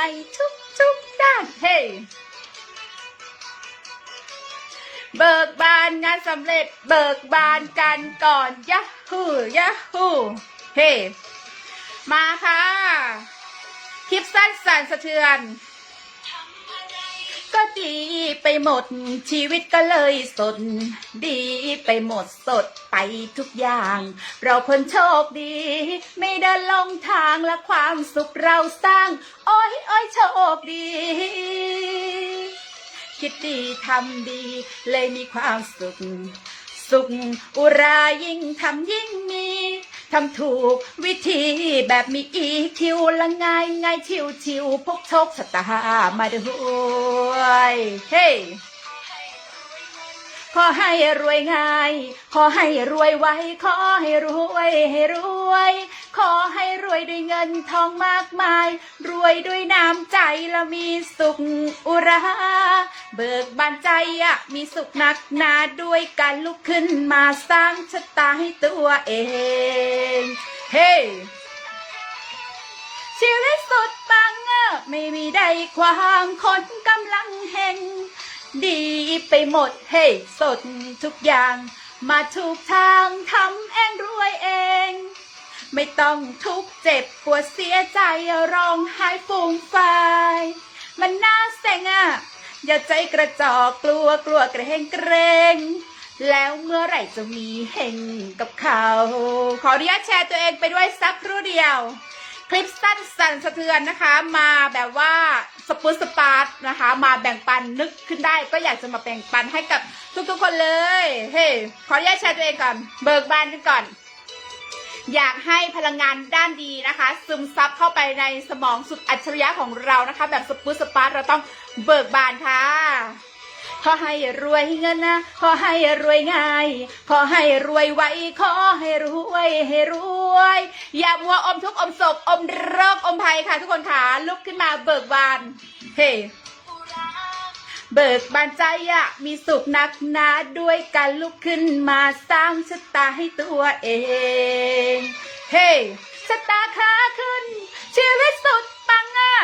ในทุกทุกๆด้านเฮ้เบิกบานงานสำเร็จเบิกบานกันก่อนยะฮูยะฮูเฮ้มาค่ะ คลิปสั้นสั่นสะเทือน ก็ดีไปหมด ชีวิตก็เลยสด ดีไปหมดสดไปทุกอย่าง เราคนโชคดี ไม่เดินลงทางและความสุขเราสร้าง โอ้ยโอ้ยโชคดี คิดดีทำดี เลยมีความสุข สุขอุรายิ่งทำยิ่งมี ทำถูกวิธีแบบมีอีคิวละง่ายง่ายชิวชิวพกโชคชะตามาด้วย เฮ้ ขอให้รวยง่าย ขอให้รวยไว ขอให้รวยให้รวย ขอให้รวยด้วยเงินทองมากมาย รวยด้วยน้ำใจและมีสุขอุรา เบิกบานใจอะมีสุขหนักหนาด้วยการลุกขึ้นมาสร้างชะตาให้ตัวเอง เฮ้ชีวิตสุดปังเอะไม่มีใดความคนกำลังแหง ดีไปหมดเฮ้สดทุกอย่าง มาถูกทางทำเองรวยเอง ไม่ต้องทุกเจ็บปวดเสียใจร้องไห้ฟูงฟายมันน่าเซ็งอะ อย่าใจกระจอกกลัวกลัวกรงเกรงแล้วเมื่อไหร่จะมีเฮงกับเขา ขออนุญาตแชร์ตัวเองไปด้วยสักครู่เดียว คลิปสั้นสั่นสะเทือนนะคะ มาแบบว่าสปุสสปาร์ตนะคะ มาแบ่งปันนึกขึ้นได้ ก็อยากจะมาแบ่งปันให้กับทุกๆคนเลย เฮ้ขออนุญาตแชร์ตัวเองก่อน เบิกบานกันก่อน อยากให้พลังงานด้านดีนะคะ ซึมซับเข้าไปในสมองสุดอัจฉริยะของเรานะคะ แบบสปุสสปาร์ตเราต้องเบิกบานค่ะ ขอให้รวยเงินนะ ขอให้รวยง่าย ขอให้รวยไวขอให้รวยให้รวย อย่ามัวอมทุกข์อมโศกอมโรคอมภัยค่ะทุกคนค่ะลุกขึ้นมาเบิกบาน เฮ้เบิกบานใจอะมีสุขหนักหนาด้วยการลุกขึ้นมาสร้างชะตาให้ตัวเอง เฮ้ชะตาขาขึ้น ชีวิตสุดปังอะ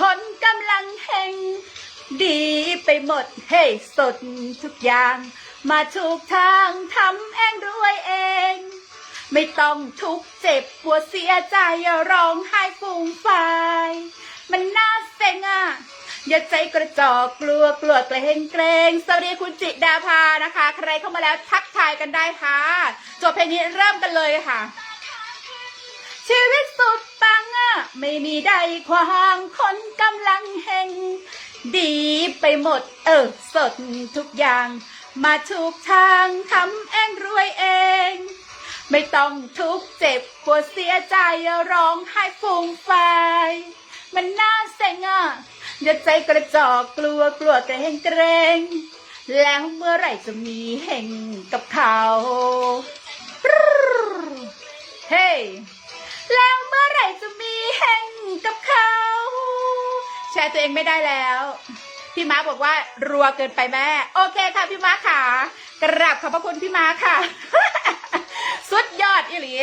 คนกำลังแห่ง ดีไปหมดเฮ้สดทุกอย่าง มาถูกทางทำเองรวยเอง ไม่ต้องทุกเจ็บปวดเสียใจอย่าร้องไห้ฟูมฟายมันน่าเซ็งอะอย่าใจกระจอกกลัวกลัวเกรงเกรงสวัสดีคุณจิดาภานะคะ ใครเข้ามาแล้วทักทายกันได้ค่ะจบเพลงนี้เริ่มกันเลยค่ะ ชีวิตสุดปังอะไม่มีใดความคนกำลังแห่ง ดีไปหมด เออ สดทุกอย่าง มาถูกทางทำเองรวยเอง ไม่ต้องทุกข์เจ็บปวดเสียใจร้องไห้ฟูมฟายมันน่าเซ็งอะอย่าใจกระจอกกลัวกลัวกรงเกรง แล้วเมื่อไหร่จะมีแห่งกับเขาเฮ้แล้วเมื่อไหร่จะมีแห่งกับเขา ชร์ตัวเองไม่ได้แล้ว พี่ม้าบอกว่ารัวเกินไปแม่ โอเคค่ะพี่ม้าค่ะกราบขอบพระคุณพี่ม้าค่ะ สุดยอดอีหลี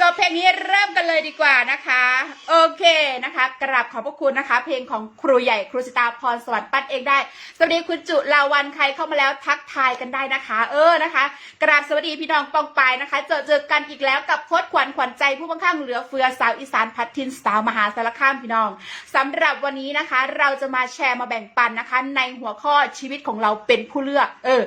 จบเพลงนี้เริ่มกันเลยดีกว่านะคะ โอเคนะคะ กราบขอบพระคุณนะคะ เพลงของครูใหญ่ครูสิตาพรสวรรค์ปั้นเองได้ สวัสดีคุณจุลาวันใครเข้ามาแล้วทักทายกันได้นะคะ เออนะคะ กราบสวัสดีพี่น้องปองปายนะคะ เจอเจอกันอีกแล้วกับโคดขวัญขวัญใจผู้บังคับเหลือเฟือสาวอีสานพัดทินสาวมหาสารคามพี่น้องสำหรับวันนี้นะคะ เราจะมาแชร์มาแบ่งปันนะคะ ในหัวข้อชีวิตของเราเป็นผู้เลือก เออ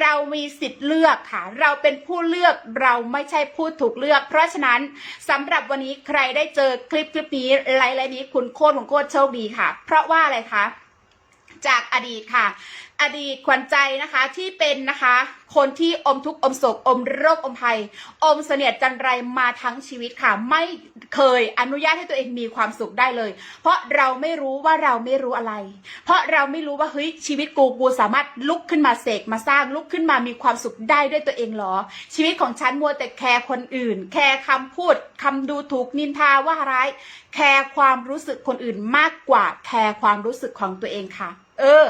เรามีสิทธิ์เลือกค่ะ เราเป็นผู้เลือกเราไม่ใช่ผู้ถูกเลือก เพราะฉะนั้นสำหรับวันนี้ใครได้เจอคลิปคลิปนี้ไลน์ไลน์นี้คุณโคตรของโคตรโชคดีค่ะ เพราะว่าอะไรคะจากอดีตค่ะอดีตขวัญใจนะคะที่เป็นนะคะ คนที่อมทุกข์อมโศกอมโรคอมภัย อมเสนียดจันไรมาทั้งชีวิตค่ะ ไม่เคยอนุญาตให้ตัวเองมีความสุขได้เลย เพราะเราไม่รู้ว่าเราไม่รู้อะไร เพราะเราไม่รู้ว่าเฮ้ยชีวิตกูกูสามารถลุกขึ้นมาเสกมาสร้างลุกขึ้นมามีความสุขได้ด้วยตัวเองหรอ ชีวิตของฉันมัวแต่แคร์คนอื่น แคร์คำพูดคำดูถูกนินทาว่าร้าย แคร์ความรู้สึกคนอื่นมากกว่าแคร์ความรู้สึกของตัวเองค่ะเออ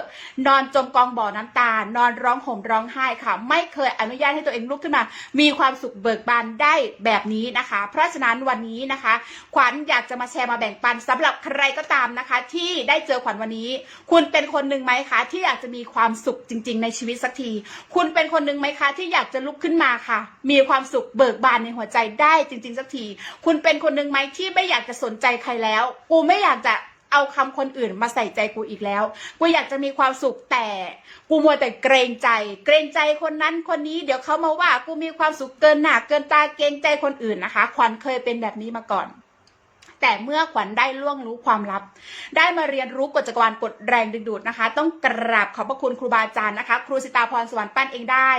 นอนจมกองบ่อน้ำตา นอนร้องห่มร้องไห้ค่ะ ไม่เคยอนุญาตให้ตัวเองลุกขึ้นมา มีความสุขเบิกบานได้แบบนี้นะคะ เพราะฉะนั้นวันนี้นะคะ ขวัญอยากจะมาแชร์มาแบ่งปันสำหรับใครก็ตามนะคะ ที่ได้เจอขวัญวันนี้ คุณเป็นคนหนึ่งไหมคะ ที่อยากจะมีความสุขจริง ๆ ในชีวิตสักที คุณเป็นคนหนึ่งไหมคะ ที่อยากจะลุกขึ้นมาค่ะ มีความสุขเบิกบานในหัวใจได้จริง ๆ สักที คุณเป็นคนหนึ่งไหมที่ไม่อยากจะสนใจใครแล้ว กูไม่อยากจะ เอาคำคนอื่นมาใส่ใจกูอีกแล้ว กูอยากจะมีความสุขแต่ กูมัวแต่เกรงใจ เกรงใจคนนั้นคนนี้เดี๋ยวเขามาว่า กูมีความสุขเกินหนักเกินตาเกรงใจคนอื่นนะคะขวัญเคยเป็นแบบนี้มาก่อน แต่เมื่อขวัญได้ล่วงรู้ความลับ ได้มาเรียนรู้กฎจักรวาลกฎแรงดึงดูดนะคะ ต้องกราบขอบพระคุณครูบาอาจารย์นะคะ ครูสิตาพรสวรรค์ปั้นเองได้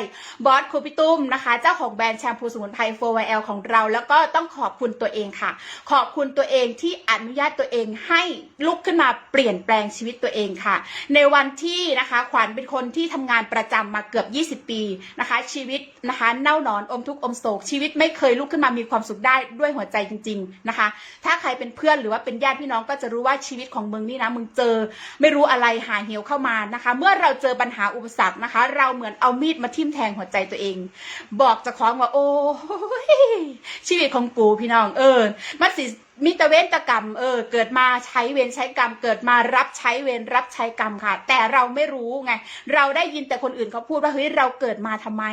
บอสครูพี่ตุ้มนะคะ เจ้าของแบรนด์แชมพูสมุนไพร 4YL ของเรา แล้วก็ต้องขอบคุณตัวเองค่ะ ขอบคุณตัวเองที่อนุญาตตัวเองให้ลุกขึ้นมาเปลี่ยนแปลงชีวิตตัวเองค่ะ ในวันที่นะคะขวัญเป็นคนที่ทำงานประจำมาเกือบ 20 ปีนะคะ ชีวิตนะคะเน่าหนอนอมทุกข์อมโศกชีวิตไม่เคยลุกขึ้นมามีความสุขได้ด้วยหัวใจจริง ๆนะคะ ถ้าใครเป็นเพื่อนหรือว่าเป็นญาติพี่น้องก็จะรู้ว่าชีวิตของมึงนี่นะมึงเจอ ไม่รู้อะไรหาเหวเข้ามานะคะ เมื่อเราเจอปัญหาอุปสรรคนะคะ เราเหมือนเอามีดมาทิ่มแทงหัวใจตัวเอง บอกจะคล้องว่าโอ้ชีวิตของกูพี่น้องเออมันสิ มิตรเวนตกรรม เออ เกิดมาใช้เวรใช้กรรม เกิดมารับใช้เวรรับใช้กรรมค่ะ แต่เราไม่รู้ไง เราได้ยินแต่คนอื่นเขาพูดว่าเฮ้ยเราเกิดมาทำไม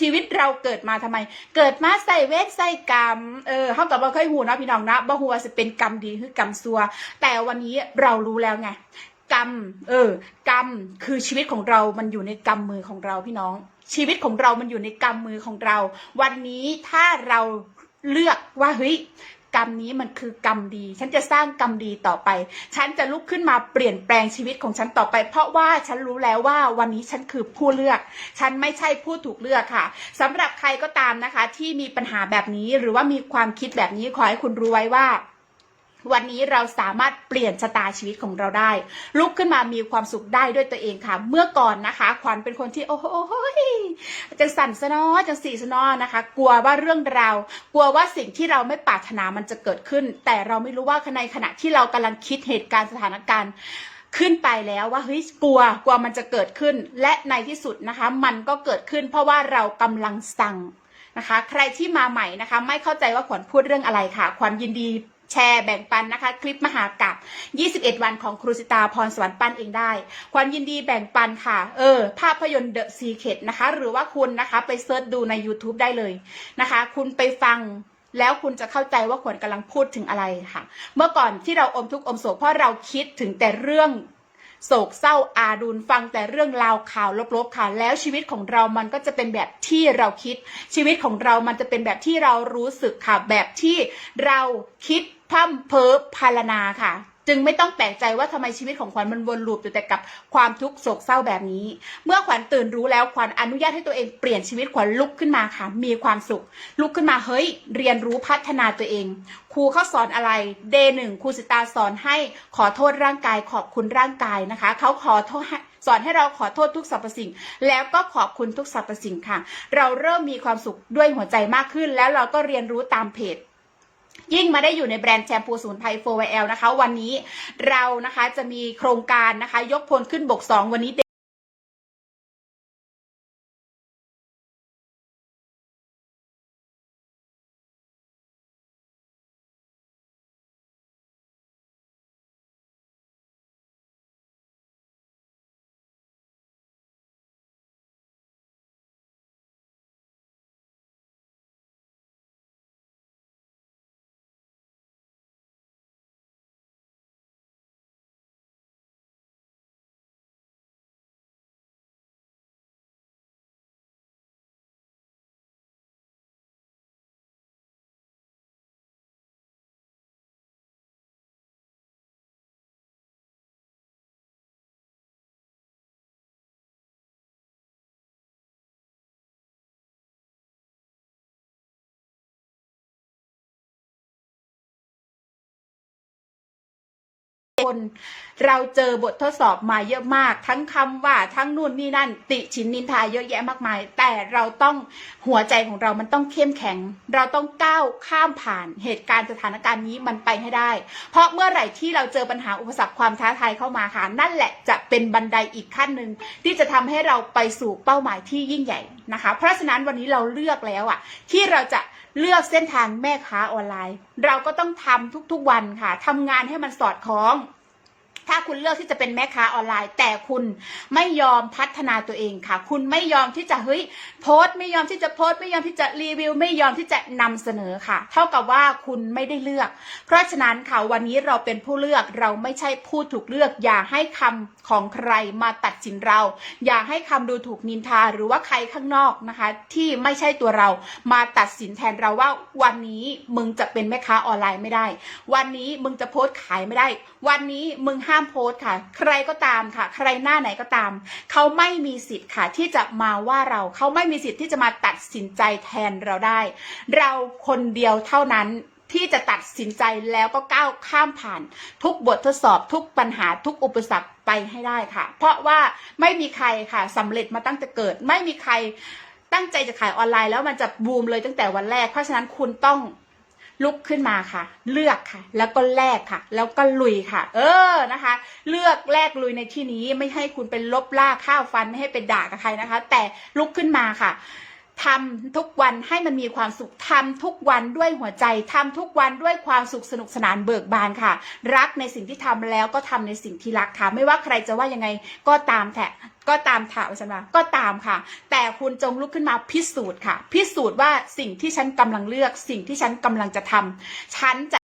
ชีวิตเราเกิดมาทำไม เกิดมาใส่เวรใส่กรรม เออเขากับเราเคยหูเนาะพี่น้องนะบ่หัวจะเป็นกรรมดีหรือกรรมซัว แต่วันนี้เรารู้แล้วไงกรรม เออ กรรม คือชีวิตของเรา มันอยู่ในกำมือของเราพี่น้อง ชีวิตของเรา มันอยู่ในกำมือของเรา วันนี้ถ้าเราเลือกว่าเฮ้ย รรมนี้มันคือกรรมดี ฉันจะสร้างกรรมดีต่อไป ฉันจะลุกขึ้นมาเปลี่ยนแปลงชีวิตของฉันต่อไป เพราะว่าฉันรู้แล้วว่าวันนี้ฉันคือผู้เลือก ฉันไม่ใช่ผู้ถูกเลือกค่ะสำหรับใครก็ตามนะคะ ที่มีปัญหาแบบนี้หรือว่ามีความคิดแบบนี้ขอให้คุณรู้ไว้ว่า วันนี้เราสามารถเปลี่ยนชะตาชีวิตของเราได้ ลุกขึ้นมามีความสุขได้ด้วยตัวเองค่ะ เมื่อก่อนนะคะขวัญเป็นคนที่โอ้โหจังสั่นสนอจังสีสนอนะคะ กลัวว่าเรื่องราวกลัวว่าสิ่งที่เราไม่ปรารถนามันจะเกิดขึ้น แต่เราไม่รู้ว่าในขณะที่เรากำลังคิดเหตุการณ์สถานการณ์ขึ้นไปแล้วว่าเฮ้ยกลัวกลัวมันจะเกิดขึ้น และในที่สุดนะคะ มันก็เกิดขึ้น เพราะว่าเรากำลังสั่งนะคะ ใครที่มาใหม่นะคะ ไม่เข้าใจว่าขวัญพูดเรื่องอะไรค่ะ ขวัญยินดี แชร์แบ่งปันนะคะ คลิปมหากับ 21 วันของครูสิตาพรสวรรค์ปั้นเองได้ขวัญยินดีแบ่งปันค่ะ เออ ภาพยนตร์ The Secret นะคะ หรือว่าคุณนะคะไปเซิร์ชดูใน YouTube ได้เลยนะคะ คุณไปฟังแล้วคุณจะเข้าใจว่าขวัญกำลังพูดถึงอะไรค่ะ เมื่อก่อนที่เราอมทุกข์อมโศกเพราะเราคิดถึงแต่เรื่อง โศกเศร้าอาดูลฟังแต่เรื่องราวข่าวลบๆค่ะ แล้วชีวิตของเรามันก็จะเป็นแบบที่เราคิด ชีวิตของเรามันจะเป็นแบบที่เรารู้สึกค่ะ แบบที่เราคิดพร่ำเพ้อพารณาค่ะ จึงไม่ต้องแปลกใจว่าทำไมชีวิตของขวัญมันวนลูปอยู่แต่กับความทุกข์โศกเศร้าแบบนี้ เมื่อขวัญตื่นรู้แล้วขวัญอนุญาตให้ตัวเองเปลี่ยนชีวิตขวัญลุกขึ้นมาค่ะ มีความสุข ลุกขึ้นมาเฮ้ย เรียนรู้พัฒนาตัวเอง ครูเขาสอนอะไรเดหนึ่งครูสิตาสอนให้ขอโทษร่างกายขอบคุณร่างกายนะคะเขาขอโทษสอนให้เราขอโทษทุกสรรพสิ่ง แล้วก็ขอบคุณทุกสรรพสิ่งค่ะ เราเริ่มมีความสุขด้วยหัวใจมากขึ้น แล้วเราก็เรียนรู้ตามเพจ ยิ่งมาได้อยู่ในแบรนด์แชมพูสมุนไทย 4YL นะคะ วันนี้เรานะคะจะมีโครงการนะคะ ยกพลขึ้นบก 2 วันนี้ คนเราเจอบททดสอบมาเยอะมาก ทั้งคำว่าทั้งนู่นนี่นั่น ติชินนินทาเยอะแยะมากมาย แต่เราต้องหัวใจของเรามันต้องเข้มแข็ง เราต้องก้าวข้ามผ่านเหตุการณ์สถานการณ์นี้มันไปให้ได้ เพราะเมื่อไหร่ที่เราเจอปัญหาอุปสรรคความท้าทายเข้ามาค่ะนั่นแหละจะเป็นบันไดอีกขั้นหนึ่งที่จะทำให้เราไปสู่เป้าหมายที่ยิ่งใหญ่นะคะ เพราะฉะนั้นวันนี้เราเลือกแล้วอะที่เราจะ เลือกเส้นทางแม่ค้าออนไลน์ เราก็ต้องทำทุกๆวันค่ะทำงานให้มันสอดคล้อง ถ้าคุณเลือกที่จะเป็นแม่ค้าออนไลน์ แต่คุณไม่ยอมพัฒนาตัวเองค่ะ คุณไม่ยอมที่จะเฮ้ยโพสต์ไม่ยอมที่จะโพสต์ไม่ยอมที่จะรีวิว ไม่ยอมที่จะนำเสนอค่ะ เท่ากับว่าคุณไม่ได้เลือก เพราะฉะนั้นค่ะวันนี้เราเป็นผู้เลือกเราไม่ใช่ผู้ถูกเลือกอย่าให้คำของใครมาตัดสินเรา อย่าให้คำดูถูกนินทาหรือว่าใครข้างนอกนะคะ ที่ไม่ใช่ตัวเรามาตัดสินแทนเราว่าวันนี้มึงจะเป็นแม่ค้าออนไลน์ไม่ได้ วันนี้มึงจะโพสต์ขายไม่ได้ วันนี้มึงห้ามโพสต์ค่ะ ใครก็ตามค่ะ ใครหน้าไหนก็ตาม เขาไม่มีสิทธิ์ค่ะ ที่จะมาว่าเราเขาไม่มีสิทธิ์ที่จะมาตัดสินใจแทนเราได้ เราคนเดียวเท่านั้นที่จะตัดสินใจแล้วก็ก้าวข้ามผ่าน ทุกบททดสอบทุกปัญหาทุกอุปสรรคไปให้ได้ค่ะ เพราะว่าไม่มีใครค่ะสำเร็จมาตั้งแต่เกิด ไม่มีใครตั้งใจจะขายออนไลน์แล้วมันจะบูมเลยตั้งแต่วันแรก เพราะฉะนั้นคุณต้อง ลุกขึ้นมาค่ะ เลือกค่ะ แล้วก็แลกค่ะ แล้วก็ลุยค่ะ เออนะคะ เลือกแลกลุยในที่นี้ไม่ให้คุณเป็นลบล่าข้าวฟันไม่ให้เป็นด่ากับใครนะคะ แต่ลุกขึ้นมาค่ะ ทำทุกวันให้มันมีความสุขทำทุกวันด้วยหัวใจทำทุกวันด้วยความสุขสนุกสนานเบิกบานค่ะ รักในสิ่งที่ทำแล้วก็ทำในสิ่งที่รักค่ะ ไม่ว่าใครจะว่ายังไงก็ตามแทะก็ตามถามฉันมาก็ตามค่ะ แต่คุณจงลุกขึ้นมาพิสูจน์ค่ะ พิสูจน์ว่าสิ่งที่ฉันกำลังเลือก สิ่งที่ฉันกำลังจะทำฉันจะ